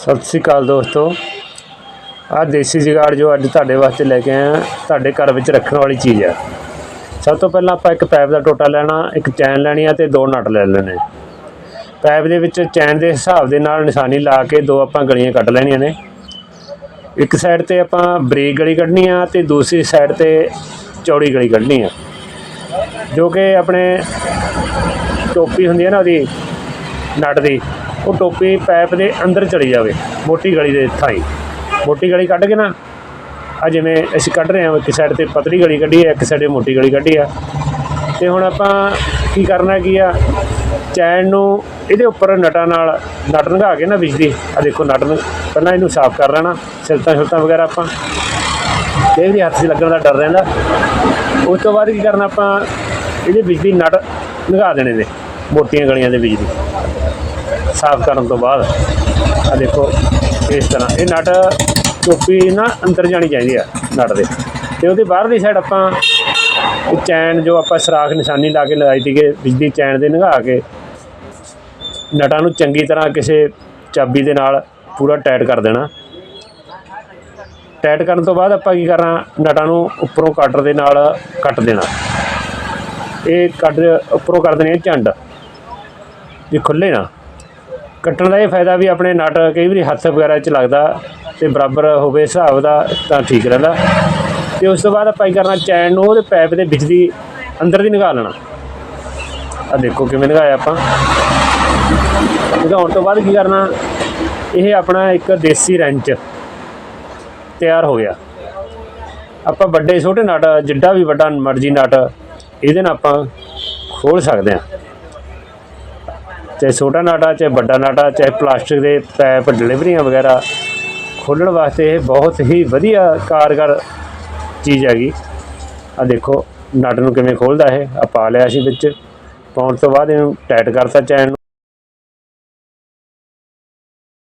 ਸਤਿ ਸ੍ਰੀ ਅਕਾਲ ਦੋਸਤੋ। ਆਹ ਦੇਸੀ ਜੁਗਾੜ ਜੋ ਅੱਜ ਤੁਹਾਡੇ ਵਾਸਤੇ ਲੈ ਕੇ ਆਇਆ ਤੁਹਾਡੇ ਘਰ ਵਿੱਚ ਰੱਖਣ ਵਾਲੀ ਚੀਜ਼ ਆ। ਸਭ ਤੋਂ ਪਹਿਲਾਂ ਆਪਾਂ ਇੱਕ ਪਾਈਪ ਦਾ ਟੋਟਾ ਲੈਣਾ, ਇੱਕ ਚੈਨ ਲੈਣੀ ਆ ਤੇ ਦੋ ਨਟ ਲੈ ਲੈਣੇ। ਪਾਈਪ ਦੇ ਵਿੱਚ ਚੈਨ ਦੇ ਹਿਸਾਬ ਦੇ ਨਾਲ ਨਿਸ਼ਾਨੀ ਲਾ ਕੇ ਦੋ ਆਪਾਂ ਗਲੀਆਂ ਕੱਢ ਲੈਣੀਆਂ ਨੇ। ਇੱਕ ਸਾਈਡ ਤੇ ਆਪਾਂ ਬਰੀਕ ਗਲੀ ਕੱਢਣੀ ਆ ਤੇ ਦੂਸਰੀ ਸਾਈਡ ਤੇ ਚੌੜੀ ਗਲੀ ਕੱਢਣੀ ਆ। ਜੋ ਕਿ ਆਪਣੇ ਟੋਪੀ ਹੁੰਦੀ ਹੈ ਨਾ ਉਹਦੀ, ਨਟ ਦੀ ਉਹ ਟੋਪੀ ਪੈਪ ਦੇ ਅੰਦਰ ਚਲੀ ਜਾਵੇ, ਮੋਟੀ ਗਲੀ ਦੇ ਥਾਈ। ਮੋਟੀ ਗਲੀ ਕੱਢ ਕੇ ਨਾ ਆ ਜਿਵੇਂ ਅਸੀਂ ਕੱਢ ਰਹੇ ਹਾਂ, ਇੱਕ ਸਾਈਡ ਤੇ ਪਤਲੀ ਗਲੀ ਕੱਢੀ ਹੈ, ਇੱਕ ਸਾਈਡ ਤੇ ਮੋਟੀ ਗਲੀ ਕੱਢੀ ਆ। ਤੇ ਹੁਣ ਆਪਾਂ ਕੀ ਕਰਨਾ ਕੀ ਆ? ਚੈਨ ਨੂੰ ਇਹਦੇ ਉੱਪਰ ਨਟਾਂ ਨਾਲ ਨਟ ਲੰਘਾ ਕੇ ਨਾ ਬਿਜਲੀ ਆ ਦੇਖੋ ਨਟ ਪਹਿਲਾਂ ਇਹਨੂੰ ਸਾਫ਼ ਕਰ ਲੈਣਾ, ਸਿਲਤਾਂ ਸਿਲਤਾਂ ਵਗੈਰਾ ਆਪਾਂ। ਇਹ ਵੀ ਹੱਥ 'ਚ ਲੱਗਣ ਦਾ ਡਰ ਰਹਿੰਦਾ। ਉਸ ਤੋਂ ਬਾਅਦ ਕੀ ਕਰਨਾ ਆਪਾਂ, ਇਹਦੇ ਬਿਜਲੀ ਨਟ ਲੰਘਾ ਦੇਣੇ ਨੇ, ਮੋਟੀਆਂ ਗਲੀਆਂ ਦੇ ਬਿਜਲੀ। ਸਾਫ਼ ਕਰਨ ਤੋਂ ਬਾਅਦ ਆ ਦੇਖੋ ਇਸ ਤਰ੍ਹਾਂ। ਇਹ ਨਟ ਟੋਪੀ ਨਾ ਅੰਦਰ ਜਾਣੀ ਚਾਹੀਦੀ ਆ ਨਟ ਦੇ। ਤੇ ਉਹਦੀ ਬਾਹਰਲੀ ਸਾਈਡ ਆਪਾਂ ਚੈਨ ਜੋ ਆਪਾਂ ਸਰਾਖ ਨਿਸ਼ਾਨੀ ਲਾ ਕੇ ਲਗਾਈ ਸੀਗੇ, ਬਿਜਲੀ ਚੈਨ ਦੇ ਲੰਘਾ ਕੇ, ਨਟਾਂ ਨੂੰ ਚੰਗੀ ਤਰ੍ਹਾਂ ਕਿਸੇ ਚਾਬੀ ਦੇ ਨਾਲ ਪੂਰਾ ਟਾਈਟ ਕਰ ਦੇਣਾ। ਟਾਈਟ ਕਰਨ ਤੋਂ ਬਾਅਦ ਆਪਾਂ ਕੀ ਕਰਨਾ, ਨਟਾਂ ਨੂੰ ਉੱਪਰੋਂ ਕਟਰ ਦੇ ਨਾਲ ਕੱਟ ਦੇਣਾ। ਇਹ ਕੱਟ ਉੱਪਰੋਂ ਕਰ ਦੇਣੀ ਹੈ ਝੰਡ। ਵੀ ਖੁੱਲੇ ਨਾ ਕੱਟਣ ਦਾ ਇਹ ਫਾਇਦਾ ਵੀ ਆਪਣੇ ਨਟ ਕਈ ਵਾਰੀ ਹੱਥ ਵਗੈਰਾ 'ਚ ਲੱਗਦਾ ਤੇ ਬਰਾਬਰ ਹੋਵੇ ਹਿਸਾਬ ਦਾ ਤਾਂ ਠੀਕ ਰਹਿੰਦਾ। ਤੇ ਉਸ ਤੋਂ ਬਾਅਦ ਆਪਾਂ ਕੀ ਕਰਨਾ ਚੈਨ ਨੂੰ ਉਹਦੇ ਪੈਪ ਦੇ ਵਿੱਚ ਦੀ ਅੰਦਰ ਦੀ ਨਿਕਾਲ ਲੈਣਾ। ਆ ਦੇਖੋ ਕਿਵੇਂ ਨਿਕਾਇਆ ਆਪਾਂ। ਨਿਕਾਉਣ ਤੋਂ ਬਾਅਦ ਕੀ ਕਰਨਾ, ਇਹ ਆਪਣਾ ਇੱਕ ਦੇਸੀ ਰੈਂਚ ਤਿਆਰ ਹੋ ਗਿਆ। ਆਪਾਂ ਵੱਡੇ ਛੋਟੇ ਨਟ, ਜਿੱਡਾ ਵੀ ਵੱਡਾ ਮਰਜ਼ੀ ਨਟ, ਇਹਦੇ ਨਾਲ ਆਪਾਂ ਖੋਲ ਸਕਦੇ ਹਾਂ। ਚਾਹੇ ਛੋਟਾ ਨਾਟਾ, ਚਾਹੇ ਵੱਡਾ ਨਾਟਾ, ਚਾਹੇ ਪਲਾਸਟਿਕ ਦੇ ਪੈਪ ਡਿਲੀਵਰੀਆਂ ਵਗੈਰਾ ਖੋਲਣ ਵਾਸਤੇ ਇਹ ਬਹੁਤ ਹੀ ਵਧੀਆ ਕਾਰਗਰ ਚੀਜ਼ ਹੈਗੀ। ਆ ਦੇਖੋ ਨਟ ਨੂੰ ਕਿਵੇਂ ਖੋਲਦਾ ਇਹ? ਆ ਪਾ ਲਿਆ ਸੀ ਵਿੱਚ। ਪਾਉਣ ਤੋਂ ਬਾਅਦ ਇਹਨੂੰ ਟਾਈਟ ਕਰਤਾ ਚੈਨ ਨੂੰ।